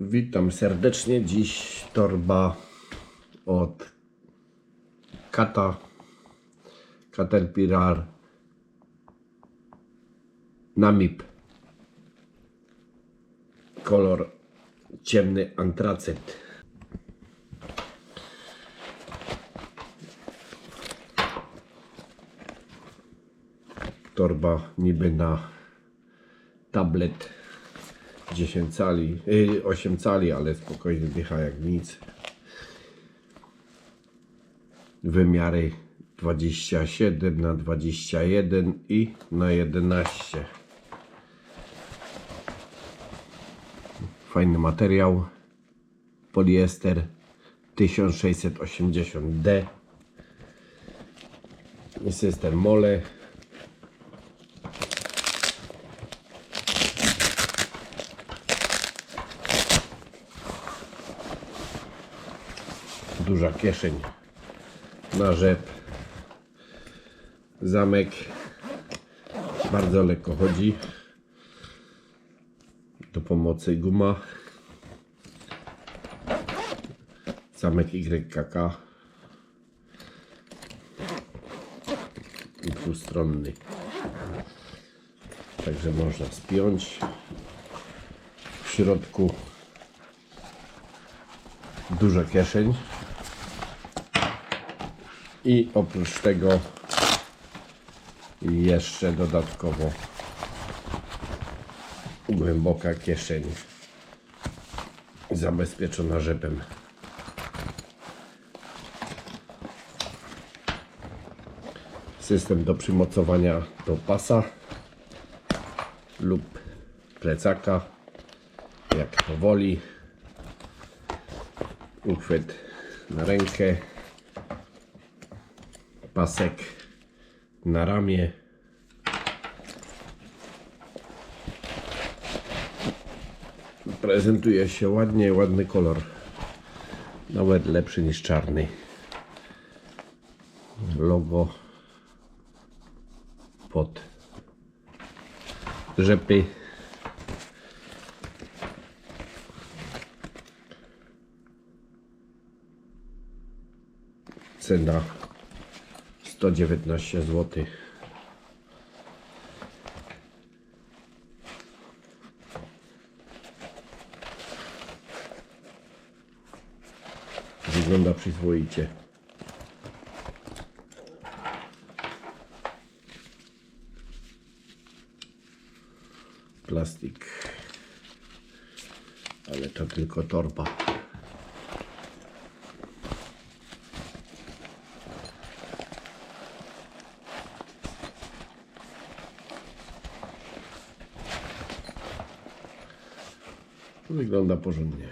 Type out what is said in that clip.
Witam serdecznie. Dziś torba od Kata Caterpillar Namib. Kolor ciemny antracyt. Torba niby na tablet 10 cali, y, 8 cali, ale spokojnie dycha jak nic. Wymiary 27 na 21 i na 11. Fajny materiał. Poliester 1680D. System mole. Duża kieszeń na rzep. Zamek bardzo lekko chodzi. Do pomocy guma. Zamek YKK i dwustronny. Także można spiąć. W środku duża kieszeń i oprócz tego jeszcze dodatkowo głęboka kieszeń zabezpieczona rzepem. System do przymocowania do pasa lub plecaka, jak to woli. Uchwyt na rękę pasek na ramię. Prezentuje się ładnie, ładny kolor. Nawet lepszy niż czarny. Logo pod rzepy. Cena 119 zł. Wygląda przyzwoicie. Plastik. Ale to tylko torba. Wygląda porządnie.